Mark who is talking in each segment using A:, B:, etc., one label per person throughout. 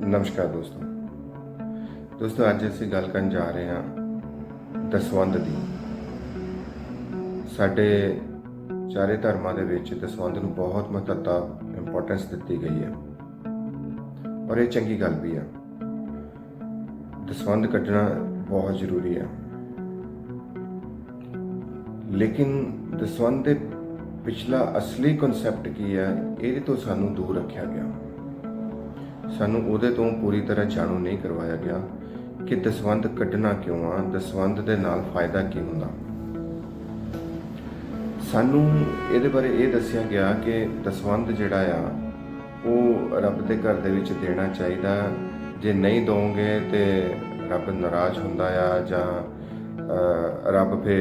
A: ਨਮਸਕਾਰ ਦੋਸਤੋ। ਦੋਸਤੋ, ਅੱਜ ਅਸੀਂ ਗੱਲ ਕਰਨ ਜਾ ਰਹੇ ਹਾਂ ਦਸਵੰਧ ਦੀ। ਸਾਡੇ ਚਾਰੇ ਧਰਮਾਂ ਦੇ ਵਿੱਚ ਦਸਵੰਧ ਨੂੰ ਬਹੁਤ ਮਹੱਤਤਾ ਇੰਪੋਰਟੈਂਸ ਦਿੱਤੀ ਗਈ ਹੈ। ਔਰ ਇਹ ਚੰਗੀ ਗੱਲ ਵੀ ਹੈ ਦਸਵੰਧ ਕੱਢਣਾ ਬਹੁਤ ਜ਼ਰੂਰੀ ਹੈ ਲੇਕਿਨ ਦਸਵੰਧ ਦੇ ਪਿਛਲਾ ਅਸਲੀ ਕਨਸੈਪਟ ਕੀ ਹੈ ਇਹਦੇ ਤੋਂ ਸਾਨੂੰ ਦੂਰ ਰੱਖਿਆ ਗਿਆ। ਸਾਨੂੰ ਉਹਦੇ ਤੋਂ ਪੂਰੀ ਤਰ੍ਹਾਂ ਜਾਣੂ ਨਹੀਂ ਕਰਵਾਇਆ ਗਿਆ ਕਿ ਦਸਵੰਧ ਕੱਢਣਾ ਕਿਉਂ ਆ, ਦਸਵੰਧ ਦੇ ਨਾਲ ਫਾਇਦਾ ਕੀ ਹੁੰਦਾ। ਸਾਨੂੰ ਇਹਦੇ ਬਾਰੇ ਇਹ ਦੱਸਿਆ ਗਿਆ ਕਿ ਦਸਵੰਧ ਜਿਹੜਾ ਆ, ਉਹ ਰੱਬ ਦੇ ਘਰ ਦੇ ਵਿੱਚ ਦੇਣਾ ਚਾਹੀਦਾ। ਜੇ ਨਹੀਂ ਦੋਗੇ ਤੇ ਰੱਬ ਨਾਰਾਜ਼ ਹੁੰਦਾ ਆ ਜਾਂ ਰੱਬ ਫੇ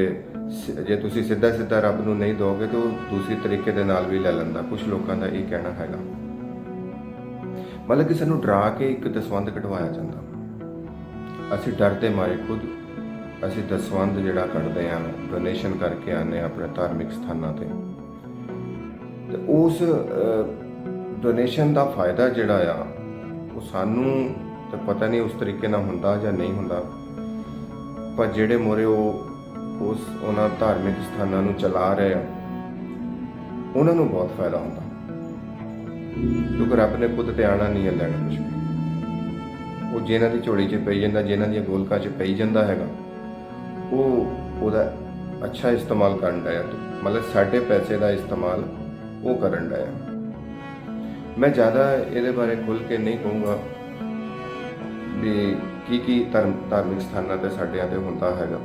A: ਜੇ ਤੁਸੀਂ ਸਿੱਧਾ ਸਿੱਧਾ ਰੱਬ ਨੂੰ ਨਹੀਂ ਦੋਗੇ ਤਾਂ ਉਹ ਦੂਸਰੀ ਤਰੀਕੇ ਦੇ ਨਾਲ ਵੀ ਲੈ ਲੈਂਦਾ। ਕੁਝ ਲੋਕਾਂ ਦਾ ਇਹ ਕਹਿਣਾ ਹੈਗਾ। ਮਤਲਬ ਕਿ ਸਾਨੂੰ ਡਰਾ ਕੇ ਇੱਕ ਦਸਵੰਧ ਕਢਵਾਇਆ ਜਾਂਦਾ। ਅਸੀਂ ਡਰਦੇ ਮਾਰੇ ਖੁਦ। ਅਸੀਂ ਦਸਵੰਧ ਜਿਹੜਾ ਕੱਢਦੇ ਆਂ ਡੋਨੇਸ਼ਨ ਕਰਕੇ ਆਨੇ ਆਪਣੇ ਧਾਰਮਿਕ ਸਥਾਨਾਂ ਤੇ। ਤੇ ਉਸ ਡੋਨੇਸ਼ਨ ਦਾ ਫਾਇਦਾ ਜਿਹੜਾ ਆ, ਉਹ ਸਾਨੂੰ ਤਾਂ ਪਤਾ ਨਹੀਂ ਉਸ ਤਰੀਕੇ ਨਾਲ ਹੁੰਦਾ ਜਾਂ ਨਹੀਂ ਹੁੰਦਾ। ਪਰ ਜਿਹੜੇ ਮੋਰੇ ਉਹ ਉਸ, ਉਹਨਾਂ ਧਾਰਮਿਕ ਸਥਾਨਾਂ ਨੂੰ ਚਲਾ ਰਹੇ ਆ, ਉਹਨਾਂ ਨੂੰ ਬਹੁਤ ਫਾਇਦਾ ਹੁੰਦਾ। ਕਿਉਂਕਿ ਰੱਬ ਨੇ ਖੁਦ ਤੇ ਆਣਾ ਨਹੀਂ ਹੈ ਲੈਣਾ ਕੁਝ ਉਹ ਜਿਹਨਾਂ ਦੀ ਝੋਲੀ 'ਚ ਪਈ ਜਾਂਦਾ, ਜਿਹਨਾਂ ਦੀਆਂ ਗੋਲਕਾਂ 'ਚ ਪਈ ਜਾਂਦਾ ਹੈਗਾ, ਉਹ ਉਹਦਾ ਅੱਛਾ ਇਸਤੇਮਾਲ ਕਰਨ ਡਿਆ ਮਤਲਬ ਸਾਡੇ ਪੈਸੇ ਦਾ ਇਸਤੇਮਾਲ ਉਹ ਕਰਨ ਡਿਆ। ਮੈਂ ਜ਼ਿਆਦਾ ਇਹਦੇ ਬਾਰੇ ਖੁੱਲ ਕੇ ਨਹੀਂ ਕਹੂੰਗਾ ਵੀ ਕੀ ਕੀ ਧਰਮ, ਧਾਰਮਿਕ ਸਥਾਨਾਂ ਤੇ ਸਾਡਿਆਂ ਤੇ ਹੁੰਦਾ ਹੈਗਾ।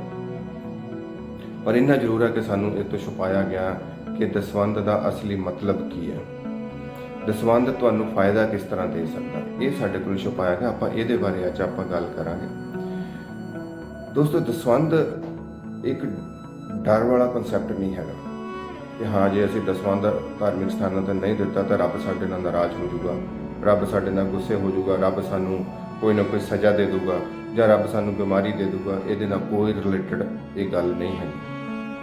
A: ਪਰ ਇੰਨਾ ਜ਼ਰੂਰ ਹੈ ਕਿ ਸਾਨੂੰ ਇਹ ਤੋਂ ਛੁਪਾਇਆ ਗਿਆ ਕਿ ਦਸਵੰਧ ਦਾ ਅਸਲੀ ਮਤਲਬ ਕੀ ਹੈ। ਦਸਵੰਧ ਤੁਹਾਨੂੰ ਫਾਇਦਾ ਕਿਸ ਤਰ੍ਹਾਂ ਦੇ ਸਕਦਾ? ਇਹ ਸਾਡੇ ਕੋਲ ਛੁਪਾਇਆ ਗਿਆ। ਆਪਾਂ ਇਹਦੇ ਬਾਰੇ ਅੱਜ ਆਪਾਂ ਗੱਲ ਕਰਾਂਗੇ। ਦੋਸਤੋ ਦਸਵੰਧ ਇੱਕ ਡਰ ਵਾਲਾ ਕਨਸੈਪਟ ਨਹੀਂ ਹੈਗਾ। ਕਿ ਹਾਂ, ਜੇ ਅਸੀਂ ਦਸਵੰਧ ਧਾਰਮਿਕ ਸਥਾਨਾਂ ਤੇ ਨਹੀਂ ਦਿੱਤਾ, ਤਾਂ ਰੱਬ ਸਾਡੇ ਨਾਲ ਨਾਰਾਜ਼ ਹੋ ਜਾਊਗਾ। ਰੱਬ ਸਾਡੇ ਨਾਲ ਗੁੱਸੇ ਹੋ ਜਾਊਗਾ। ਰੱਬ ਸਾਨੂੰ ਕੋਈ ਨਾ ਕੋਈ ਸਜ਼ਾ ਦੇ ਦੂਗਾ ਜਾਂ ਰੱਬ ਸਾਨੂੰ ਬਿਮਾਰੀ ਦੇ ਦੂਗਾ ਇਹਦੇ ਨਾਲ ਕੋਈ ਰਿਲੇਟਡ ਇਹ ਗੱਲ ਨਹੀਂ ਹੈ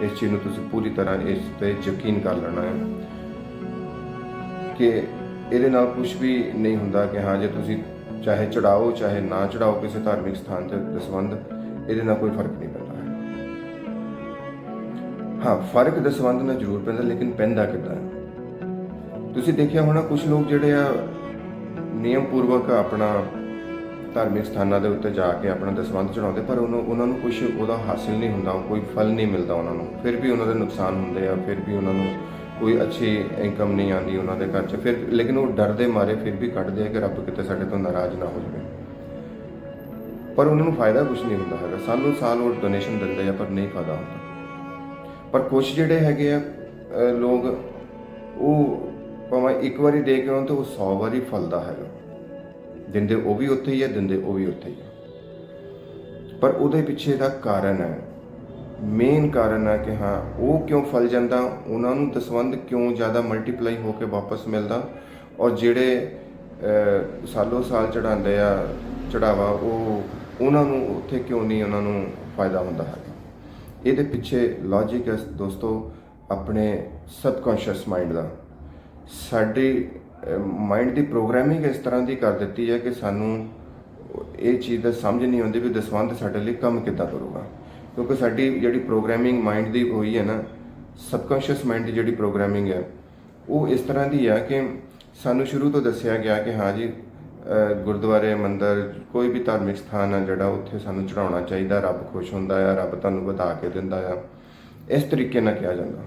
A: ਇਸ ਚੀਜ਼ ਨੂੰ ਤੁਸੀਂ ਪੂਰੀ ਤਰ੍ਹਾਂ ਇਸ ਤੇ ਯਕੀਨ ਕਰ ਲੈਣਾ ਹੈ। ਕਿ ਇਹਦੇ ਨਾਲ ਕੁਝ ਵੀ ਨਹੀਂ ਹੁੰਦਾ ਕਿ ਹਾਂ, ਜੇ ਤੁਸੀਂ ਚਾਹੇ ਚੜਾਓ, ਚਾਹੇ ਨਾ ਚੜਾਓ ਕਿਸੇ ਧਾਰਮਿਕ ਸਥਾਨ ਤੇ ਸੰਬੰਧ, ਇਹਦੇ ਨਾਲ ਕੋਈ ਫ਼ਰਕ ਨਹੀਂ ਪੈਂਦਾ। ਹਾਂ, ਫ਼ਰਕ ਦਸਵੰਧ ਨਾਲ ਜ਼ਰੂਰ ਪੈਂਦਾ, ਲੇਕਿਨ ਪੈਂਦਾ ਕਿੱਦਾਂ? ਤੁਸੀਂ ਦੇਖਿਆ ਹੋਣਾ ਕੁਝ ਲੋਕ ਜਿਹੜੇ ਆ ਨਿਯਮ ਪੂਰਵਕ ਆਪਣਾ ਧਾਰਮਿਕ ਸਥਾਨਾਂ ਦੇ ਉੱਤੇ ਜਾ ਕੇ ਆਪਣਾ ਦਸਵੰਧ ਚੜਾਉਂਦੇ, ਪਰ ਉਹਨੂੰ, ਉਹਨਾਂ ਨੂੰ ਕੁਝ ਉਹਦਾ ਹਾਸਿਲ ਨਹੀਂ ਹੁੰਦਾ, ਕੋਈ ਫਲ ਨਹੀਂ ਮਿਲਦਾ ਉਹਨਾਂ ਨੂੰ। ਫਿਰ ਵੀ ਉਹਨਾਂ ਦੇ ਨੁਕਸਾਨ ਹੁੰਦੇ ਆ, ਫਿਰ ਵੀ ਉਹਨਾਂ ਨੂੰ ਕੋਈ ਅੱਛੀ ਇਨਕਮ ਨਹੀਂ ਆਉਂਦੀ ਉਹਨਾਂ ਦੇ ਘਰ 'ਚ। ਫਿਰ ਲੇਕਿਨ ਉਹ ਡਰਦੇ ਮਾਰੇ, ਫਿਰ ਵੀ ਕੱਢਦੇ ਆ ਕਿ ਰੱਬ ਕਿਤੇ ਸਾਡੇ ਤੋਂ ਨਾਰਾਜ਼ ਨਾ ਹੋ ਜਾਵੇ। ਪਰ ਉਹਨਾਂ ਨੂੰ ਫਾਇਦਾ ਕੁਝ ਨਹੀਂ ਹੁੰਦਾ ਹੈਗਾ। ਸਾਲੋਂ ਸਾਲ ਉਹ ਡੋਨੇਸ਼ਨ ਦਿੰਦੇ ਆ, ਪਰ ਨਹੀਂ ਫਾਇਦਾ ਹੁੰਦਾ। ਪਰ ਕੁਝ ਜਿਹੜੇ ਹੈਗੇ ਆ ਲੋਕ, ਉਹ ਭਾਵੇਂ ਇੱਕ ਵਾਰੀ ਦੇ ਕੇ ਆਉਣ ਤਾਂ ਉਹ 100 ਵਾਰੀ ਫਲਦਾ ਹੈਗਾ। ਦਿੰਦੇ ਉਹ ਵੀ ਉੱਥੇ ਹੀ ਹੈ ਦਿੰਦੇ ਉਹ ਵੀ ਉੱਥੇ ਹੀ ਹੈ ਪਰ ਉਹਦੇ ਪਿੱਛੇ ਦਾ ਕਾਰਨ ਹੈ ਮੇਨ ਕਾਰਨ ਆ ਕਿ ਹਾਂ ਉਹ ਕਿਉਂ ਫਲ ਜਾਂਦਾ ਉਹਨਾਂ ਨੂੰ ਦਸਵੰਧ ਕਿਉਂ ਜ਼ਿਆਦਾ ਮਲਟੀਪਲਾਈ ਹੋ ਕੇ ਵਾਪਸ ਮਿਲਦਾ? ਔਰ ਜਿਹੜੇ ਅਹ, ਸਾਲੋ ਸਾਲ ਚੜਾਉਂਦੇ ਆ ਚੜਾਵਾ ਉਹ ਉਹਨਾਂ ਨੂੰ ਉੱਥੇ ਕਿਉਂ ਨਹੀਂ ਉਹਨਾਂ ਨੂੰ ਫਾਇਦਾ ਹੁੰਦਾ ਹੈ ਇਹਦੇ ਪਿੱਛੇ ਲੌਜੀਕ ਹੈ ਦੋਸਤੋ ਆਪਣੇ ਸਬਕੌਂਸ਼ੀਅਸ ਮਾਈਂਡ ਦਾ। ਸਾਡੇ ਮਾਈਂਡ ਦੀ ਪ੍ਰੋਗਰਾਮਿੰਗ ਇਸ ਤਰ੍ਹਾਂ ਦੀ ਕਰ ਦਿੱਤੀ ਹੈ ਕਿ ਸਾਨੂੰ ਇਹ ਚੀਜ਼ ਦਾ ਸਮਝ ਨਹੀਂ ਆਉਂਦੀ ਵੀ ਦਸਵੰਧ ਸਾਡੇ ਲਈ ਕੰਮ ਕਿੱਦਾਂ ਕਰੂਗਾ। ਕਿਉਂਕਿ ਸਾਡੀ ਜਿਹੜੀ ਪ੍ਰੋਗਰਾਮਿੰਗ ਮਾਈਂਡ ਦੀ ਹੋਈ ਹੈ ਨਾ ਸਬਕੌਂਸ਼ੀਅਸ ਮਾਈਂਡ ਦੀ ਜਿਹੜੀ ਪ੍ਰੋਗਰਾਮਿੰਗ ਹੈ ਉਹ ਇਸ ਤਰ੍ਹਾਂ ਦੀ ਆ ਕਿ ਸਾਨੂੰ ਸ਼ੁਰੂ ਤੋਂ ਦੱਸਿਆ ਗਿਆ ਕਿ ਹਾਂ ਜੀ ਗੁਰਦੁਆਰੇ ਮੰਦਰ ਕੋਈ ਵੀ ਧਾਰਮਿਕ ਸਥਾਨ ਆ ਜਿਹੜਾ ਉੱਥੇ ਸਾਨੂੰ ਚੜਾਉਣਾ ਚਾਹੀਦਾ ਰੱਬ ਖੁਸ਼ ਹੁੰਦਾ ਆ ਰੱਬ ਤੁਹਾਨੂੰ ਵਧਾ ਕੇ ਦਿੰਦਾ ਆ ਇਸ ਤਰੀਕੇ ਨਾਲ ਕਿਹਾ ਜਾਂਦਾ।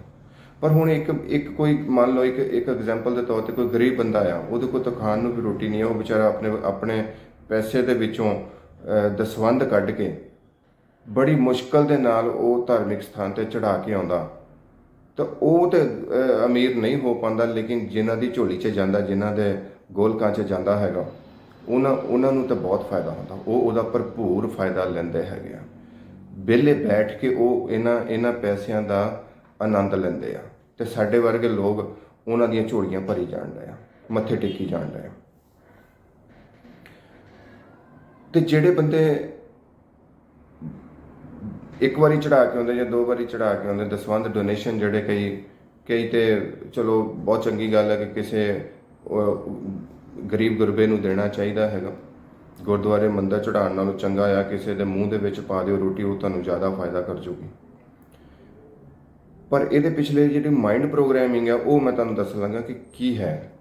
A: ਪਰ ਹੁਣ ਇੱਕ ਇੱਕ ਕੋਈ ਮੰਨ ਲਓ ਇੱਕ ਇੱਕ ਐਗਜ਼ਾਮਪਲ ਦੇ ਤੌਰ ਤੇ ਕੋਈ ਗਰੀਬ ਬੰਦਾ ਆ ਉਹਦੇ ਕੋਲ ਤਾਂ ਖਾਣ ਨੂੰ ਵੀ ਰੋਟੀ ਨਹੀਂ ਆ ਉਹ ਵਿਚਾਰਾ ਆਪਣੇ ਆਪਣੇ ਪੈਸੇ ਦੇ ਵਿੱਚੋਂ ਅਹ, ਦਸਵੰਧ ਕੱਢ ਕੇ ਬੜੀ ਮੁਸ਼ਕਲ ਦੇ ਨਾਲ ਉਹ ਧਾਰਮਿਕ ਸਥਾਨ ਤੇ ਚੜਾ ਕੇ ਆਉਂਦਾ। ਤਾਂ ਉਹ ਤੇ ਅਮੀਰ ਨਹੀਂ ਹੋ ਪਾਉਂਦਾ, ਲੇਕਿਨ ਜਿਨ੍ਹਾਂ ਦੀ ਝੋਲੀ 'ਚ ਜਾਂਦਾ, ਜਿਨ੍ਹਾਂ ਦੇ ਗੋਲਕਾਂ 'ਚ ਜਾਂਦਾ ਹੈਗਾ, ਉਹਨਾਂ ਉਹਨਾਂ ਨੂੰ ਤਾਂ ਬਹੁਤ ਫਾਇਦਾ ਹੁੰਦਾ। ਉਹ ਉਹਦਾ ਭਰਪੂਰ ਫਾਇਦਾ ਲੈਂਦੇ ਹੈਗੇ ਆ। ਵਿਹਲੇ ਬੈਠ ਕੇ ਉਹ ਇਹਨਾਂ ਇਹਨਾਂ ਪੈਸਿਆਂ ਦਾ ਆਨੰਦ ਲੈਂਦੇ ਆ ਤੇ ਸਾਡੇ ਵਰਗੇ ਲੋਕ ਉਹਨਾਂ ਦੀਆਂ ਝੋਲੀਆਂ ਭਰੀ ਜਾਣ ਡਏ ਆ, ਮੱਥੇ ਟੇਕੀ ਜਾਣ ਡਏ ਆ। ਤੇ ਜਿਹੜੇ ਬੰਦੇ ਇੱਕ ਵਾਰੀ ਚੜਾ ਕੇ ਆਉਂਦੇ ਜਾਂ ਦੋ ਵਾਰੀ ਚੜਾ ਕੇ ਆਉਂਦੇ, ਦਸਵੰਧ ਡੋਨੇਸ਼ਨ ਜਿਹੜੇ ਕਈ ਕਈ ਤੇ ਚਲੋ ਬਹੁਤ ਚੰਗੀ ਗੱਲ ਹੈ ਕਿ ਕਿਸੇ ਗਰੀਬ ਗੁਰਬੇ ਨੂੰ ਦੇਣਾ ਚਾਹੀਦਾ ਹੈਗਾ। ਗੁਰਦੁਆਰੇ ਮੰਦਰ ਚੜਾਉਣ ਨਾਲੋਂ ਚੰਗਾ ਆ, ਕਿਸੇ ਦੇ ਮੂੰਹ ਦੇ ਵਿੱਚ ਪਾ ਦਿਓ ਰੋਟੀ, ਉਹ ਤੁਹਾਨੂੰ ਜ਼ਿਆਦਾ ਫਾਇਦਾ ਕਰ ਜੂਗੀ। ਪਰ ਇਹਦੇ ਪਿਛਲੇ ਜਿਹੜੀ ਮਾਈਂਡ ਪ੍ਰੋਗਰਾਮਿੰਗ ਹੈ ਉਹ ਮੈਂ ਤੁਹਾਨੂੰ ਦੱਸ ਲੱਗਾ ਕਿ ਕੀ ਹੈ।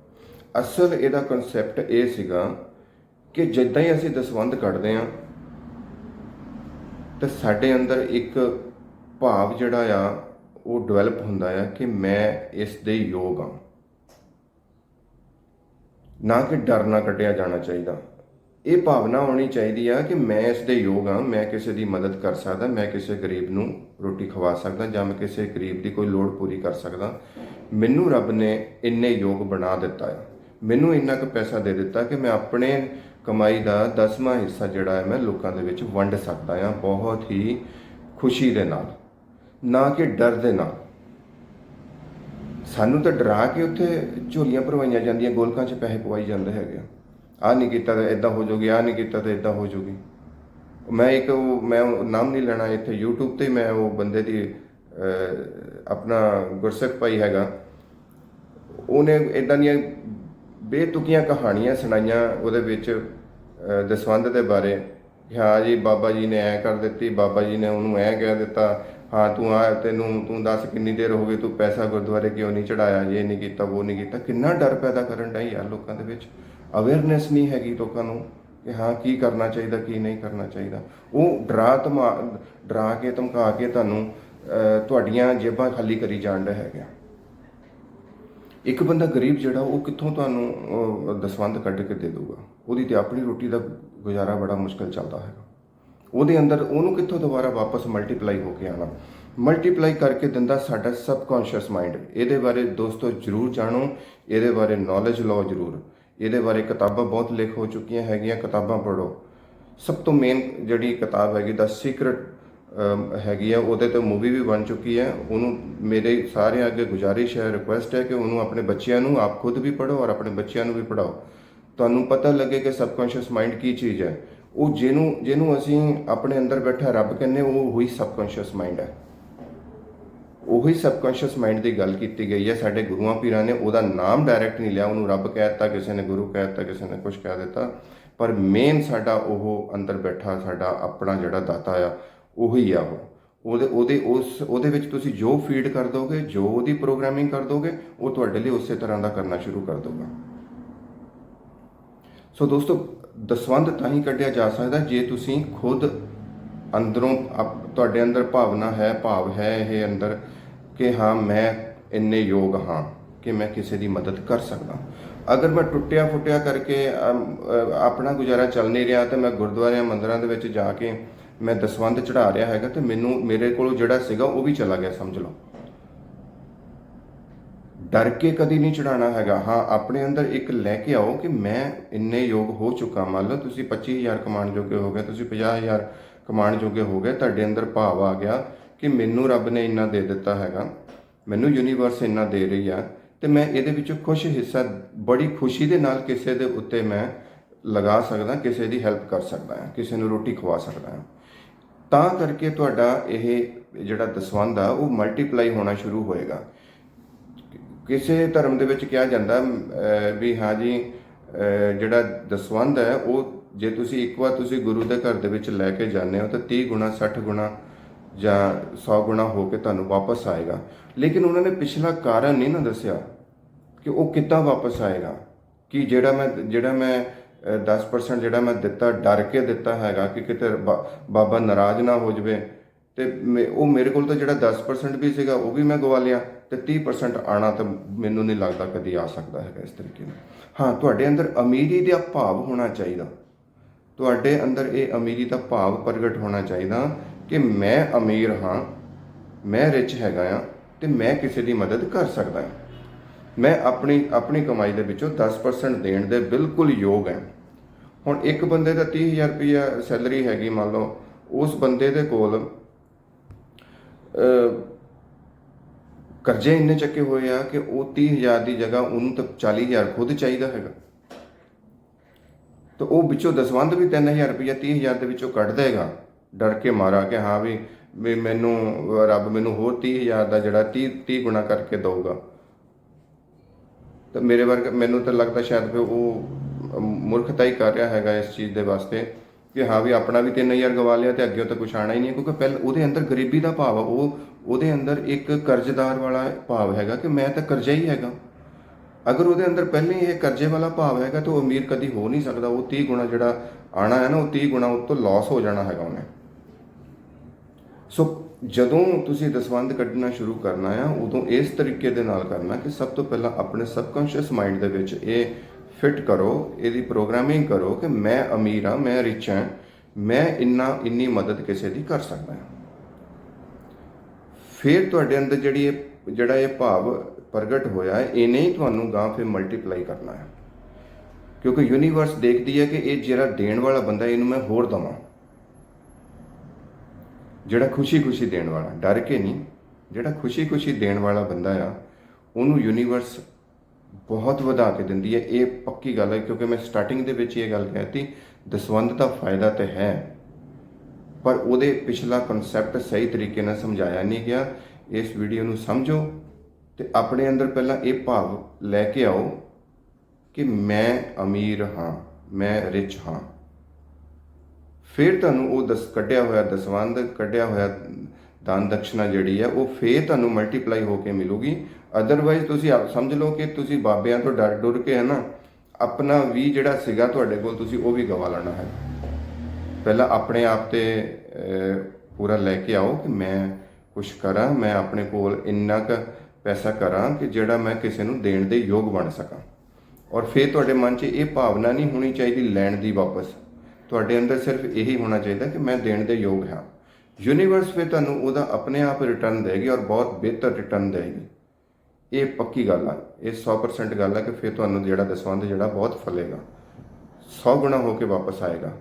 A: ਅਸਲ ਇਹਦਾ ਕਨਸੈਪਟ ਇਹ ਸੀਗਾ ਕਿ ਜਿੱਦਾਂ ਹੀ ਅਸੀਂ ਦਸਵੰਧ ਕੱਢਦੇ ਆ ਤੇ ਸਾਡੇ ਅੰਦਰ ਇੱਕ ਭਾਵ ਜਿਹੜਾ ਆ, ਉਹ ਡਿਵੈਲਪ ਹੁੰਦਾ ਆ ਕਿ ਮੈਂ ਇਸ ਦੇ ਯੋਗ ਆ ਨਾ ਕਿ ਡਰ ਨਾ ਕੱਢਿਆ ਜਾਣਾ ਚਾਹੀਦਾ। ਇਹ ਭਾਵਨਾ ਹੋਣੀ ਚਾਹੀਦੀ ਆ ਕਿ ਮੈਂ ਇਸ ਦੇ ਯੋਗ ਆ ਮੈਂ ਕਿਸੇ ਦੀ ਮਦਦ ਕਰ ਸਕਦਾ, ਮੈਂ ਕਿਸੇ ਗਰੀਬ ਨੂੰ ਰੋਟੀ ਖਵਾ ਸਕਦਾ ਜਾਂ ਮੈਂ ਕਿਸੇ ਗਰੀਬ ਦੀ ਕੋਈ ਲੋੜ ਪੂਰੀ ਕਰ ਸਕਦਾ। ਮੈਨੂੰ ਰੱਬ ਨੇ ਇੰਨੇ ਯੋਗ ਬਣਾ ਦਿੱਤਾ ਆ। ਮੈਨੂੰ ਇੰਨਾ ਕੁ ਪੈਸਾ ਦੇ ਦਿੱਤਾ ਕਿ ਮੈਂ ਆਪਣੇ ਕਮਾਈ ਦਾ ਦਸਵਾਂ ਹਿੱਸਾ ਜਿਹੜਾ ਹੈ, ਮੈਂ ਲੋਕਾਂ ਦੇ ਵਿੱਚ ਵੰਡ ਸਕਦਾ ਹਾਂ ਬਹੁਤ ਹੀ ਖੁਸ਼ੀ ਦੇ ਨਾਲ, ਨਾ ਕਿ ਡਰ ਦੇ ਨਾਲ। ਸਾਨੂੰ ਤਾਂ ਡਰਾ ਕੇ ਉੱਥੇ ਝੋਲੀਆਂ ਭਰਵਾਈਆਂ ਜਾਂਦੀਆਂ, ਗੋਲਕਾਂ 'ਚ ਪੈਸੇ ਪਵਾਈ ਜਾਂਦੇ ਹੈਗੇ ਆ। ਆਹ ਨਹੀਂ ਕੀਤਾ ਤਾਂ ਇਦਾਂ ਹੋ ਜਾਊਗੀ, ਆਹ ਨਹੀਂ ਕੀਤਾ ਤਾਂ ਇਦਾਂ ਹੋ ਜਾਊਗੀ। ਮੈਂ ਇੱਕ ਉਹ, ਮੈਂ ਨਾਮ ਨਹੀਂ ਲੈਣਾ ਇੱਥੇ, YouTube ਤੇ ਮੈਂ ਉਹ ਬੰਦੇ ਦੀ ਆਪਣਾ ਗੁਰਸਿੱਖ ਭਾਈ ਹੈਗਾ। ਉਹਨੇ ਇਦਾਂ ਦੀਆਂ ਬੇਤੁਕੀਆਂ ਕਹਾਣੀਆਂ ਸੁਣਾਈਆਂ ਉਹਦੇ ਵਿੱਚ ਦਸਵੰਧ ਦੇ ਬਾਰੇ, ਕਿ ਹਾਂ ਜੀ ਬਾਬਾ ਜੀ ਨੇ ਐ ਕਰ ਦਿੱਤੀ, ਬਾਬਾ ਜੀ ਨੇ ਉਹਨੂੰ ਐ ਕਹਿ ਦਿੱਤਾ, ਹਾਂ ਤੂੰ ਆ ਤੈਨੂੰ, ਤੂੰ ਦੱਸ ਕਿੰਨੀ ਦੇਰ ਹੋ ਗਈ, ਤੂੰ ਪੈਸਾ ਗੁਰਦੁਆਰੇ ਕਿਉਂ ਨਹੀਂ ਚੜਾਇਆ ਇਹ ਨਹੀਂ ਕੀਤਾ, ਉਹ ਨਹੀਂ ਕੀਤਾ, ਕਿੰਨਾ ਡਰ ਪੈਦਾ ਕਰਨ ਡਿਆ ਯਾਰ ਲੋਕਾਂ ਦੇ ਵਿੱਚ। ਅਵੇਅਰਨੈਸ ਨਹੀਂ ਹੈਗੀ ਲੋਕਾਂ ਨੂੰ ਕਿ ਹਾਂ ਕੀ ਕਰਨਾ ਚਾਹੀਦਾ, ਕੀ ਨਹੀਂ ਕਰਨਾ ਚਾਹੀਦਾ। ਉਹ ਡਰਾ ਧਮਾ, ਡਰਾ ਕੇ ਧਮਕਾ ਕੇ ਤੁਹਾਨੂੰ ਤੁਹਾਡੀਆਂ ਜੇਬਾਂ ਖਾਲੀ ਕਰੀ ਜਾਣ ਦਾ ਹੈਗਾ। ਇੱਕ ਬੰਦਾ ਗਰੀਬ ਜਿਹੜਾ ਉਹ ਕਿੱਥੋਂ ਤੁਹਾਨੂੰ ਅਹ, ਦਸਵੰਧ ਕੱਢ ਕੇ ਦੇ ਦੂਗਾ ਉਹਦੀ ਤੇ ਆਪਣੀ ਰੋਟੀ ਦਾ ਗੁਜ਼ਾਰਾ ਬੜਾ ਮੁਸ਼ਕਲ ਚੱਲਦਾ ਹੈਗਾ। ਉਹਦੇ ਅੰਦਰ ਉਹਨੂੰ ਕਿੱਥੋਂ ਦੁਬਾਰਾ ਵਾਪਸ ਮਲਟੀਪਲਾਈ ਹੋ ਕੇ ਆਣਾ ਮਲਟੀਪਲਾਈ ਕਰਕੇ ਦਿੰਦਾ ਸਾਡਾ ਸਬਕੌਂਸ਼ੀਅਸ ਮਾਈਂਡ ਇਹਦੇ ਬਾਰੇ ਦੋਸਤੋ ਜਰੂਰ ਜਾਣੋ। ਇਹਦੇ ਬਾਰੇ ਨੌਲੇਜ ਲਓ ਜਰੂਰ। ਇਹਦੇ ਬਾਰੇ ਕਿਤਾਬਾਂ ਬਹੁਤ ਲਿਖ ਹੋ ਚੁੱਕੀਆਂ ਹੈਗੀਆਂ ਕਿਤਾਬਾਂ ਪੜ੍ਹੋ। ਸਭ ਤੋਂ ਮੇਨ ਜਿਹੜੀ ਕਿਤਾਬ ਹੈਗੀ ਦਾ ਸੀਕ੍ਰੇਟ ਹੈਗੀ ਆ, ਉਹਦੇ ਤੇ ਮੂਵੀ ਵੀ ਬਣ ਚੁੱਕੀ ਹੈ। ਉਹਨੂੰ ਮੇਰੇ ਸਾਰੇ ਅੱਗੇ ਗੁਜ਼ਾਰਿਸ਼ ਹੈ ਰਿਕੁਐਸਟ ਹੈ ਕਿ ਉਹਨੂੰ ਆਪਣੇ ਬੱਚਿਆਂ ਨੂੰ ਆਪ ਖੁਦ ਵੀ ਪੜ੍ਹੋ ਔਰ ਆਪਣੇ ਬੱਚਿਆਂ ਨੂੰ ਵੀ ਪੜਾਓ ਤੁਹਾਨੂੰ ਪਤਾ ਲੱਗੇ ਕਿ ਸਬਕੌਂਸ਼ੀਅਸ ਮਾਈਂਡ ਕੀ ਚੀਜ਼ ਹੈ। ਉਹ ਜਿਹਨੂੰ ਜਿਹਨੂੰ ਅਸੀਂ ਆਪਣੇ ਅੰਦਰ ਬੈਠਾ ਰੱਬ ਕਹਿੰਦੇ, ਉਹ ਉਹੀ ਸਬਕੌਂਸ਼ੀਅਸ ਮਾਈਂਡ ਹੈ। ਉਹੀ ਸਬਕੌਂਸ਼ੀਅਸ ਮਾਈਂਡ ਦੀ ਗੱਲ ਕੀਤੀ ਗਈ ਹੈ। ਸਾਡੇ ਗੁਰੂਆਂ ਪੀਰਾਂ ਨੇ ਉਹਦਾ ਨਾਮ ਡਾਇਰੈਕਟ ਨਹੀਂ ਲਿਆ। ਉਹਨੂੰ ਰੱਬ ਕਹਿ ਦਿੱਤਾ, ਕਿਸੇ ਨੇ ਗੁਰੂ ਕਹਿ ਦਿੱਤਾ, ਕਿਸੇ ਨੇ ਕੁਝ ਕਹਿ ਦਿੱਤਾ। ਪਰ ਮੇਨ ਸਾਡਾ ਉਹ ਅੰਦਰ ਬੈਠਾ, ਸਾਡਾ ਆਪਣਾ ਜਿਹੜਾ ਦਾਤਾ ਆ ਉਹੀ ਆ ਉਹ। ਉਹਦੇ ਉਹਦੇ, ਉਸ, ਉਹਦੇ ਵਿੱਚ ਤੁਸੀਂ ਜੋ ਫੀਡ ਕਰ ਦੋਗੇ, ਜੋ ਉਹਦੀ ਪ੍ਰੋਗਰਾਮਿੰਗ ਕਰ ਦੋਗੇ, ਉਹ ਤੁਹਾਡੇ ਲਈ ਉਸੇ ਤਰ੍ਹਾਂ ਦਾ ਕਰਨਾ ਸ਼ੁਰੂ ਕਰ ਦੋਗਾ ਸੋ ਦੋਸਤੋ, ਦਸਵੰਧ ਤਾਂ ਹੀ ਕੱਢਿਆ ਜਾ ਸਕਦਾ, ਜੇ ਤੁਸੀਂ ਖੁਦ ਅੰਦਰੋਂ ਆਪ- ਤੁਹਾਡੇ ਅੰਦਰ ਭਾਵਨਾ ਹੈ, ਭਾਵ ਹੈ ਇਹ ਅੰਦਰ ਕਿ ਹਾਂ, ਮੈਂ ਇੰਨੇ ਯੋਗ ਹਾਂ ਕਿ ਮੈਂ ਕਿਸੇ ਦੀ ਮਦਦ ਕਰ ਸਕਦਾ। ਅਗਰ ਮੈਂ ਟੁੱਟਿਆ ਫੁੱਟਿਆ ਕਰਕੇ ਆਪਣਾ ਗੁਜ਼ਾਰਾ ਚੱਲ ਨਹੀਂ ਰਿਹਾ, ਤਾਂ ਮੈਂ ਗੁਰਦੁਆਰਿਆਂ ਮੰਦਰਾਂ ਦੇ ਵਿੱਚ ਜਾ ਕੇ ਮੈਂ ਦਸਵੰਧ ਚੜਾ ਰਿਹਾ ਹੈਗਾ ਤੇ ਮੈਨੂੰ, ਮੇਰੇ ਕੋਲ ਜਿਹੜਾ ਸੀਗਾ ਉਹ ਵੀ ਚਲਾ ਗਿਆ, ਸਮਝ ਲਓ। ਡਰ ਕੇ ਕਦੀ ਨਹੀਂ ਚੜਾਣਾ ਹੈਗਾ। ਹਾਂ, ਆਪਣੇ ਅੰਦਰ ਇੱਕ ਲੈ ਕੇ ਆਓ ਕਿ ਮੈਂ ਇੰਨੇ ਯੋਗ ਹੋ ਚੁੱਕਾ। ਮੰਨ ਲਓ ਤੁਸੀਂ 25000 ਕਮਾਉਣ ਜੋਗੇ ਹੋ ਗਏ, ਤੁਸੀਂ 50000 ਕਮਾਉਣ ਜੋਗੇ ਹੋ ਗਏ, ਤੁਹਾਡੇ ਅੰਦਰ ਭਾਵ ਆ ਗਿਆ ਕਿ ਮੈਨੂੰ ਰੱਬ ਨੇ ਇੰਨਾ ਦੇ ਦਿੱਤਾ ਹੈਗਾ। ਮੈਨੂੰ ਯੂਨੀਵਰਸ ਇੰਨਾ ਦੇ ਰਹੀ ਆ ਤੇ ਮੈਂ ਇਹਦੇ ਵਿੱਚੋਂ ਕੁਝ ਹਿੱਸਾ, ਬੜੀ ਖੁਸ਼ੀ ਦੇ ਨਾਲ ਕਿਸੇ ਦੇ ਉੱਤੇ ਮੈਂ ਲਗਾ ਸਕਦਾ, ਕਿਸੇ ਦੀ ਹੈਲਪ ਕਰ ਸਕਦਾ ਹਾਂ ਕਿਸੇ ਨੂੰ ਰੋਟੀ ਖਵਾ ਸਕਦਾ। ਹਾਂ ਤਾਂ ਕਰਕੇ ਤੁਹਾਡਾ ਇਹ ਜਿਹੜਾ ਦਸਵੰਧ ਆ, ਉਹ ਮਲਟੀਪਲਾਈ ਹੋਣਾ ਸ਼ੁਰੂ ਹੋਏਗਾ। ਕਿਸੇ ਧਰਮ ਦੇ ਵਿੱਚ ਕਿਹਾ ਜਾਂਦਾ ਵੀ ਹਾਂ ਜੀ ਜਿਹੜਾ ਦਸਵੰਧ ਹੈ, ਉਹ ਜੇ ਤੁਸੀਂ ਇੱਕ ਵਾਰ ਤੁਸੀਂ ਗੁਰੂ ਦੇ ਘਰ ਦੇ ਵਿੱਚ ਲੈ ਕੇ ਜਾਂਦੇ ਹੋ, ਤਾਂ 30 ਗੁਣਾ 60 ਗੁਣਾ ਜਾਂ 100 ਗੁਣਾ ਹੋ ਕੇ ਤੁਹਾਨੂੰ ਵਾਪਸ ਆਏਗਾ। ਲੇਕਿਨ ਉਹਨਾਂ ਨੇ ਪਿਛਲਾ ਕਾਰਨ ਨਹੀਂ ਨਾ ਦੱਸਿਆ ਕਿ ਉਹ ਕਿੱਦਾਂ ਵਾਪਸ ਆਏਗਾ। ਕਿ ਜਿਹੜਾ ਮੈਂ ਜਿਹੜਾ ਮੈਂ 10% ਜਿਹੜਾ ਮੈਂ ਦਿੱਤਾ, ਡਰ ਕੇ ਦਿੱਤਾ ਹੈਗਾ ਕਿ ਕਿਤੇ ਬਾ- ਬਾਬਾ ਨਾਰਾਜ਼ ਨਾ ਹੋ ਜਾਵੇ। ਤੇ ਮੇ- ਉਹ ਮੇਰੇ ਕੋਲ ਤਾਂ ਜਿਹੜਾ 10% ਵੀ ਸੀਗਾ, ਉਹ ਵੀ ਮੈਂ ਗਵਾ ਲਿਆ ਤੇ 30% ਆਣਾ ਤਾਂ ਮੈਨੂੰ ਨਹੀਂ ਲੱਗਦਾ ਕਦੀ ਆ ਸਕਦਾ ਹੈਗਾ ਇਸ ਤਰੀਕੇ ਨਾਲ। ਹਾਂ, ਤੁਹਾਡੇ ਅੰਦਰ ਅਮੀਰੀ ਦਾ ਭਾਵ ਹੋਣਾ ਚਾਹੀਦਾ। ਤੁਹਾਡੇ ਅੰਦਰ ਇਹ ਅਮੀਰੀ ਦਾ ਭਾਵ ਪ੍ਰਗਟ ਹੋਣਾ ਚਾਹੀਦਾ ਕਿ ਮੈਂ ਅਮੀਰ ਹਾਂ, ਮੈਂ ਰਿਚ ਹੈਗਾ ਆ ਤੇ ਮੈਂ ਕਿਸੇ ਦੀ ਮਦਦ ਕਰ ਸਕਦਾ ਹਾਂ। ਮੈਂ ਆਪਣੀ ਆਪਣੀ ਕਮਾਈ ਦੇ ਵਿੱਚੋਂ 10% ਦੇਣ ਦੇ ਬਿਲਕੁਲ ਯੋਗ ਹਾਂ। ਹੁਣ ਇੱਕ ਬੰਦੇ ਦਾ 30000 ਰੁਪਇਆ ਸੈਲਰੀ ਹੈਗੀ, ਮੰਨ ਲਓ, ਉਸ ਬੰਦੇ ਦੇ ਕੋਲ ਕਰਜ਼ੇ ਇੰਨੇ ਚੱਕੇ ਹੋਏ ਆ ਕਿ ਉਹ 30000 ਦੀ ਜਗ੍ਹਾ ਉਹਨੂੰ ਤਾਂ 40000 ਖੁਦ ਚਾਹੀਦਾ ਹੈਗਾ। ਤਾਂ ਉਹ ਵਿੱਚੋਂ ਦਸਵੰਧ ਵੀ 3000 ਰੁਪਇਆ 30000 ਦੇ ਵਿੱਚੋਂ ਕੱਢ ਦੇਗਾ। ਡਰ ਕੇ ਮਾਰਾ ਕਿ ਹਾਂ ਵੀ ਵੀ ਮੈਨੂੰ, ਰੱਬ ਮੈਨੂੰ ਹੋਰ 30000 ਦਾ ਜਿਹੜਾ 30 30 ਗੁਣਾ ਕਰਕੇ ਦਊਗਾ। ਤਾਂ ਮੇਰੇ ਵਰਗਾ ਮੈਨੂੰ ਤਾਂ ਲੱਗਦਾ ਸ਼ਾਇਦ ਵੀ ਉਹ ਮੂਰਖਤਾ ਹੀ ਕਰ ਰਿਹਾ ਹੈਗਾ ਇਸ ਚੀਜ਼ ਦੇ ਵਾਸਤੇ ਕਿ ਹਾਂ ਵੀ ਆਪਣਾ ਵੀ 3000 ਗਵਾ ਲਿਆ ਤੇ ਅੱਗੇ ਤਾਂ ਕੁਝ ਆਣਾ ਹੀ ਨਹੀਂ ਹੈ, ਕਿਉਂਕਿ ਪਹਿਲ ਉਹਦੇ ਅੰਦਰ ਗਰੀਬੀ ਦਾ ਭਾਵ ਆ। ਉਹ ਉਹਦੇ ਅੰਦਰ ਇੱਕ ਕਰਜ਼ਦਾਰ ਵਾਲਾ ਭਾਵ ਹੈਗਾ ਕਿ ਮੈਂ ਤਾਂ ਕਰਜ਼ਾ ਹੀ ਹੈਗਾ। ਅਗਰ ਉਹਦੇ ਅੰਦਰ ਪਹਿਲੇ ਇਹ ਕਰਜ਼ੇ ਵਾਲਾ ਭਾਵ ਹੈਗਾ ਤਾਂ ਉਹ ਅਮੀਰ ਕਦੀ ਹੋ ਨਹੀਂ ਸਕਦਾ। ਉਹ 30 ਗੁਣਾ ਜਿਹੜਾ ਆਣਾ ਹੈ ਨਾ ਉਹ 30 ਗੁਣਾ ਉਹ ਤੋਂ ਲਾਸ ਹੋ ਜਾਣਾ ਹੈਗਾ ਉਹਨੇ। ਸੋ ਜਦੋਂ ਤੁਸੀਂ ਦਸਵੰਧ ਕੱਢਣਾ ਸ਼ੁਰੂ ਕਰਨਾ ਆ, ਉਦੋਂ ਇਸ ਤਰੀਕੇ ਦੇ ਨਾਲ ਕਰਨਾ ਕਿ ਸਭ ਤੋਂ ਪਹਿਲਾਂ ਆਪਣੇ ਸਬਕੌਂਸ਼ੀਅਸ ਮਾਈਂਡ ਦੇ ਵਿੱਚ ਇਹ ਫਿੱਟ ਕਰੋ, ਇਹਦੀ ਪ੍ਰੋਗਰਾਮਿੰਗ ਕਰੋ ਕਿ ਮੈਂ ਅਮੀਰ ਹਾਂ, ਮੈਂ ਰਿਚ ਹਾਂ, ਮੈਂ ਇੰਨਾ, ਇੰਨੀ ਮਦਦ ਕਿਸੇ ਦੀ ਕਰ ਸਕਦਾ ਹਾਂ। ਫਿਰ ਤੁਹਾਡੇ ਅੰਦਰ ਜਿਹੜੀ ਇਹ, ਜਿਹੜਾ ਇਹ ਭਾਵ ਪ੍ਰਗਟ ਹੋਇਆ ਹੈ ਇਹ ਨਹੀਂ ਤੁਹਾਨੂੰ ਗਾਂ ਫਿਰ ਮਲਟੀਪਲਾਈ ਕਰਨਾ ਹੈ ਕਿਉਂਕਿ ਯੂਨੀਵਰਸ ਦੇਖਦੀ ਹੈ ਕਿ ਇਹ ਜਿਹੜਾ ਦੇਣ ਵਾਲਾ ਬੰਦਾ, ਇਹਨੂੰ ਮੈਂ ਹੋਰ ਦਵਾਂ। ਜਿਹੜਾ ਖੁਸ਼ੀ-ਖੁਸ਼ੀ ਦੇਣ ਵਾਲਾ, ਡਰ ਕੇ ਨਹੀਂ, ਜਿਹੜਾ ਖੁਸ਼ੀ-ਖੁਸ਼ੀ ਦੇਣ ਵਾਲਾ ਬੰਦਾ ਆ, ਉਹਨੂੰ ਯੂਨੀਵਰਸ ਬਹੁਤ ਵਧਾ ਕੇ ਦਿੰਦੀ ਹੈ। ਇਹ ਪੱਕੀ ਗੱਲ ਹੈ, ਕਿਉਂਕਿ ਮੈਂ ਸਟਾਰਟਿੰਗ ਦੇ ਵਿੱਚ ਇਹ ਗੱਲ ਕਹਿਤੀ ਦਸਵੰਧ ਦਾ ਫਾਇਦਾ ਤੇ ਹੈ, ਪਰ ਉਹਦੇ ਪਿਛਲਾ ਕਨਸੈਪਟ ਸਹੀ ਤਰੀਕੇ ਨਾਲ ਸਮਝਾਇਆ ਨਹੀਂ ਗਿਆ। ਇਸ ਵੀਡੀਓ ਨੂੰ ਸਮਝੋ ਤੇ ਆਪਣੇ ਅੰਦਰ ਪਹਿਲਾਂ ਇਹ ਭਾਵ ਲੈ ਕੇ ਆਓ ਕਿ ਮੈਂ ਅਮੀਰ ਹਾਂ, ਮੈਂ ਰਿਚ ਹਾਂ। ਫਿਰ ਤੁਹਾਨੂੰ ਉਹ ਦਸ ਕੱਢਿਆ ਹੋਇਆ ਦਸਵੰਧ, ਕੱਢਿਆ ਹੋਇਆ ਦਾਨ ਦਕਸ਼ਨਾ ਜਿਹੜੀ ਹੈ, ਉਹ ਫੇਰ ਤੁਹਾਨੂੰ ਮਲਟੀਪਲਾਈ ਹੋ ਕੇ ਮਿਲੂਗੀ। ਅਦਰਵਾਈਜ਼ ਤੁਸੀਂ ਆਪ ਸਮਝ ਲਓ ਕਿ ਤੁਸੀਂ ਬਾਬਿਆਂ ਤੋਂ ਡਰ ਡੁਰ ਕੇ ਹੈ ਨਾ ਆਪਣਾ ਵੀ ਜਿਹੜਾ ਸੀਗਾ ਤੁਹਾਡੇ ਕੋਲ ਤੁਸੀਂ ਉਹ ਵੀ ਗਵਾ ਲੈਣਾ ਹੈ। ਪਹਿਲਾਂ ਆਪਣੇ ਆਪ ਤੇ ਪੂਰਾ ਲੈ ਕੇ ਆਓ ਕਿ ਮੈਂ ਕੁਝ ਕਰਾਂ, ਮੈਂ ਆਪਣੇ ਕੋਲ ਇੰਨਾ ਕੁ ਪੈਸਾ ਕਰਾਂ ਕਿ ਜਿਹੜਾ ਮੈਂ ਕਿਸੇ ਨੂੰ ਦੇਣ ਦੇ ਯੋਗ ਬਣ ਸਕਾਂ। ਔਰ ਫਿਰ ਤੁਹਾਡੇ ਮਨ 'ਚ ਇਹ ਭਾਵਨਾ ਨਹੀਂ ਹੋਣੀ ਚਾਹੀਦੀ ਲੈਣ ਦੀ ਵਾਪਸ। ਤੁਹਾਡੇ ਅੰਦਰ ਸਿਰਫ ਇਹੀ ਹੋਣਾ ਚਾਹੀਦਾ ਕਿ ਮੈਂ ਦੇਣ ਦੇ ਯੋਗ ਹਾਂ। ਯੂਨੀਵਰਸ ਫਿਰ ਤੁਹਾਨੂੰ ਉਹਦਾ ਆਪਣੇ ਆਪ ਰਿਟਰਨ ਦੇਗੀ ਔਰ ਬਹੁਤ ਬਿਹਤਰ ਰਿਟਰਨ ਦੇਗੀ। ਇਹ ਪੱਕੀ ਗੱਲ ਆ। ਇਹ 100% ਗੱਲ ਆ ਕਿ ਫਿਰ ਤੁਹਾਨੂੰ ਜਿਹੜਾ ਦਸਵੰਧ ਜਿਹੜਾ ਬਹੁਤ ਫਲੇਗਾ। 100 ਗੁਣਾ ਹੋ ਕੇ ਵਾਪਸ ਆਏਗਾ।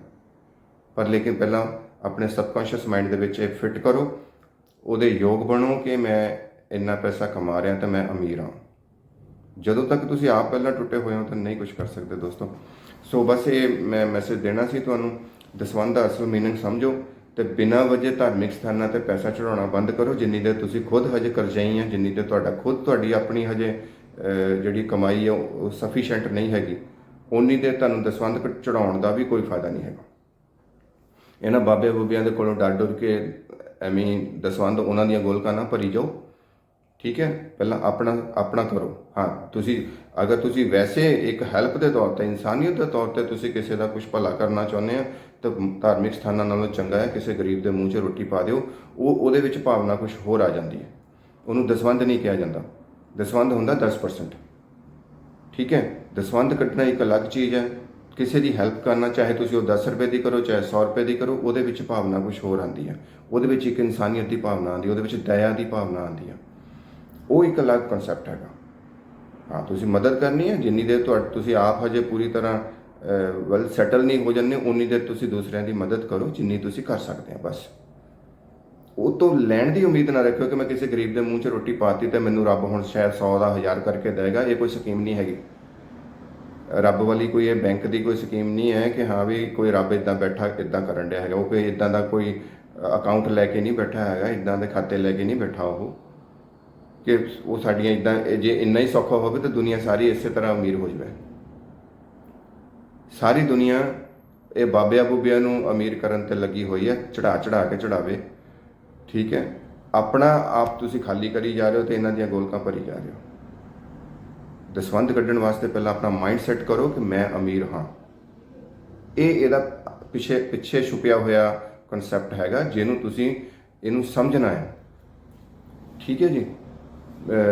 A: ਪਰ ਲੇਕਿਨ ਪਹਿਲਾਂ ਆਪਣੇ ਸਬਕੌਂਸ਼ੀਅਸ ਮਾਈਂਡ ਦੇ ਵਿੱਚ ਇਹ ਫਿੱਟ ਕਰੋ। ਉਹਦੇ ਯੋਗ ਬਣੋ ਕਿ ਮੈਂ ਇੰਨਾ ਪੈਸਾ ਕਮਾ ਰਿਹਾ ਤਾਂ ਮੈਂ ਅਮੀਰ ਹਾਂ। ਜਦੋਂ ਤੱਕ ਤੁਸੀਂ ਆਪ ਪਹਿਲਾਂ ਟੁੱਟੇ ਹੋਏ ਹੋ ਤਾਂ ਨਹੀਂ ਕੁਝ ਕਰ ਸਕਦੇ ਦੋਸਤੋ। ਸੋ ਬਸ ਇਹ ਮੈਂ ਮੈਸੇਜ ਦੇਣਾ ਸੀ ਤੁਹਾਨੂੰ ਦਸਵੰਧ ਦਾ ਅਸਲ ਮੀਨਿੰਗ ਸਮਝੋ। ਤੇ ਬਿਨਾਂ ਵਜੇ ਧਾਰਮਿਕ ਸਥਾਨਾਂ ਤੇ ਪੈਸਾ ਚੜਾਉਣਾ ਬੰਦ ਕਰੋ। ਜਿੰਨੀ ਦੇ ਤੁਸੀਂ ਖੁਦ ਹਜੇ ਕਰਜ਼ਾਈ ਆ, ਜਿੰਨੀ ਤੇ ਤੁਹਾਡਾ ਖੁਦ ਤੁਹਾਡੀ ਆਪਣੀ ਹਜੇ ਜਿਹੜੀ ਕਮਾਈ ਹੈ ਉਹ ਸਫੀਸ਼ੀਐਂਟ ਨਹੀਂ ਹੈਗੀ ਉਨੀ ਦੇ ਤੁਹਾਨੂੰ ਦਸਵੰਧ ਚੜਾਉਣ ਦਾ ਵੀ ਕੋਈ ਫਾਇਦਾ ਨਹੀਂ ਹੈਗਾ। ਇਹਨਾਂ ਬਾਬੇ ਬੁੱਬਿਆਂ ਦੇ ਕੋਲੋਂ ਡਰ ਡਰ ਕੇ ਐਵੇਂ ਦਸਵੰਧ ਉਹਨਾਂ ਦੀਆਂ ਗੋਲਕਾਂ ਨਾ ਭਰੀ ਜਾਓ। ਠੀਕ ਹੈ? ਪਹਿਲਾਂ ਆਪਣਾ ਆਪਣਾ ਕਰੋ। ਹਾਂ, ਤੁਸੀਂ, ਅਗਰ ਤੁਸੀਂ ਵੈਸੇ ਇੱਕ ਹੈਲਪ ਦੇ ਤੌਰ ਤੇ, ਇਨਸਾਨੀਅਤ ਦੇ ਤੌਰ ਤੇ ਤੁਸੀਂ ਕਿਸੇ ਦਾ ਕੁਝ ਭਲਾ ਕਰਨਾ ਚਾਹੁੰਦੇ ਆ, ਤਾਂ ਧਾਰਮਿਕ ਸਥਾਨਾਂ ਨਾਲੋਂ ਚੰਗਾ ਹੈ ਕਿਸੇ ਗਰੀਬ ਦੇ ਮੂੰਹ 'ਚ ਰੋਟੀ ਪਾ ਦਿਓ। ਉਹ, ਉਹਦੇ ਵਿੱਚ ਭਾਵਨਾ ਕੁਝ ਹੋਰ ਆ ਜਾਂਦੀ ਹੈ। ਉਹਨੂੰ ਦਸਵੰਧ ਨਹੀਂ ਕਿਹਾ ਜਾਂਦਾ। ਦਸਵੰਧ ਹੁੰਦਾ 10% ਠੀਕ ਹੈ? ਦਸਵੰਧ ਕੱਢਣਾ ਇੱਕ ਅਲੱਗ ਚੀਜ਼ ਹੈ। ਕਿਸੇ ਦੀ ਹੈਲਪ ਕਰਨਾ, ਚਾਹੇ ਤੁਸੀਂ ਉਹ 10 ਰੁਪਏ ਦੀ ਕਰੋ, ਚਾਹੇ 100 ਰੁਪਏ ਦੀ ਕਰੋ, ਉਹਦੇ ਵਿੱਚ ਭਾਵਨਾ ਕੁਝ ਹੋਰ ਆਉਂਦੀ ਹੈ। ਉਹਦੇ ਵਿੱਚ ਇੱਕ ਇਨਸਾਨੀਅਤ ਦੀ ਭਾਵਨਾ ਆਉਂਦੀ ਹੈ। ਉਹਦੇ ਵਿੱਚ ਦਇਆ ਦੀ ਭਾਵਨਾ ਆਉਂਦੀ ਹੈ। ਉਹ ਇੱਕ ਅਲੱਗ ਕਨਸੈਪਟ ਹੈਗਾ। ਹਾਂ, ਤੁਸੀਂ ਮਦਦ ਕਰਨੀ ਹੈ, ਜਿੰਨੀ ਦੇਰ ਤੁਹਾਡ ਤੁਸੀਂ ਆਪ ਹਜੇ ਪੂਰੀ ਤਰ੍ਹਾਂ ਵੈਲ ਸੈਟਲ ਨਹੀਂ ਹੋ ਜਾਂਦੇ ਉਨੀ ਦੇਰ ਤੁਸੀਂ ਦੂਸਰਿਆਂ ਦੀ ਮਦਦ ਕਰੋ, ਜਿੰਨੀ ਤੁਸੀਂ ਕਰ ਸਕਦੇ ਆ ਬਸ। ਉਹ ਤੋਂ ਲੈਣ ਦੀ ਉਮੀਦ ਨਾ ਰੱਖਿਓ ਕਿ ਮੈਂ ਕਿਸੇ ਗਰੀਬ ਦੇ ਮੂੰਹ 'ਚ ਰੋਟੀ ਪਾਤੀ ਤੇ ਮੈਨੂੰ ਰੱਬ ਹੁਣ ਸ਼ਾਇਦ 100 ਦਾ 1000 ਕਰਕੇ ਦੇਗਾ ਇਹ ਕੋਈ ਸਕੀਮ ਨਹੀਂ ਹੈਗੀ। ਰੱਬ ਵਾਲੀ ਕੋਈ ਇਹ ਬੈਂਕ ਦੀ ਕੋਈ ਸਕੀਮ ਨਹੀਂ ਹੈ ਕਿ ਹਾਂ ਵੀ ਕੋਈ ਰੱਬ ਇਦਾਂ ਬੈਠਾ ਇਦਾਂ ਕਰਨ ਡਿਆ ਹੈਗਾ। ਉਹ ਕੋਈ ਇਦਾਂ ਦਾ ਕੋਈ ਅਕਾਊਂਟ ਲੈ ਕੇ ਨਹੀਂ ਬੈਠਾ ਹੈਗਾ ਇਦਾਂ ਦੇ ਖਾਤੇ ਲੈ ਕੇ ਨਹੀਂ ਬੈਠਾ ਉਹ। ਕਿ ਉਹ ਸਾਡੀਆਂ ਇਦਾਂ ਜੇ ਇੰਨਾ ਹੀ ਸੌਖਾ ਹੋਵੇ ਤਾਂ ਦੁਨੀਆ ਸਾਰੀ ਇਸੇ ਤਰ੍ਹਾਂ ਅਮੀਰ ਹੋ ਜਾਵੇ। ਸਾਰੀ ਦੁਨੀਆ ਇਹ ਬਾਬਿਆਂ ਬੁਬਿਆਂ ਨੂੰ ਅਮੀਰ ਕਰਨ ਤੇ ਲੱਗੀ ਹੋਈ ਹੈ, ਚੜਾ ਚੜਾ ਕੇ ਚੜਾਵੇ। ਠੀਕ ਹੈ? ਆਪਣਾ ਆਪ ਤੁਸੀਂ ਖਾਲੀ ਕਰੀ ਜਾ ਰਹੇ ਹੋ ਤੇ ਇਹਨਾਂ ਦੀਆਂ ਗੋਲਕਾਂ ਭਰੀ ਜਾ ਰਹੇ ਹੋ। ਦਸਵੰਧ ਕੱਢਣ ਵਾਸਤੇ ਪਹਿਲਾਂ ਆਪਣਾ ਮਾਈਂਡ ਸੈਟ ਕਰੋ ਕਿ ਮੈਂ ਅਮੀਰ ਹਾਂ। ਇਹ ਇਹਦਾ ਪਿੱਛੇ ਪਿੱਛੇ ਛੁਪਿਆ ਹੋਇਆ ਕਨਸੈਪਟ ਹੈਗਾ, ਜਿਹਨੂੰ ਤੁਸੀਂ ਇਹਨੂੰ ਸਮਝਣਾ ਹੈ। ਠੀਕ ਹੈ ਜੀ?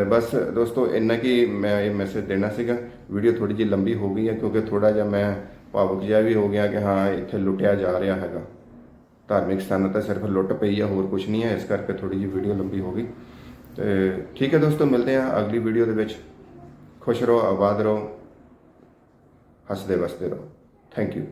A: ਬਸ ਦੋਸਤੋ, ਇੰਨਾ ਕਿ ਮੈਂ ਇਹ ਮੈਸੇਜ ਦੇਣਾ ਸੀਗਾ। ਵੀਡੀਓ ਥੋੜੀ ਜਿਹੀ ਲੰਬੀ ਹੋ ਗਈ ਹੈ, ਕਿਉਂਕਿ ਥੋੜਾ ਜਿਹਾ ਮੈਂ ਭਾਵੁਕ ਜਿਹਾ ਵੀ ਹੋ ਗਿਆ ਕਿ ਹਾਂ, ਇੱਥੇ ਲੁੱਟਿਆ ਜਾ ਰਿਹਾ ਹੈਗਾ। ਧਾਰਮਿਕ ਸਥਾਨਾਂ ਤਾਂ ਸਿਰਫ ਲੁੱਟ ਪਈ ਆ, ਹੋਰ ਕੁਝ ਨਹੀਂ ਹੈ ਇਸ ਕਰਕੇ ਥੋੜੀ ਜਿਹੀ ਵੀਡੀਓ ਲੰਬੀ ਹੋ ਗਈ। ਤੇ ਠੀਕ ਹੈ ਦੋਸਤੋ, ਮਿਲਦੇ ਹਾਂ ਅਗਲੀ ਵੀਡੀਓ ਦੇ ਵਿੱਚ। ਖੁਸ਼ ਰਹੋ, ਆਬਾਦ ਰਹੋ, ਹੱਸਦੇ ਵਸਦੇ ਰਹੋ। Thank you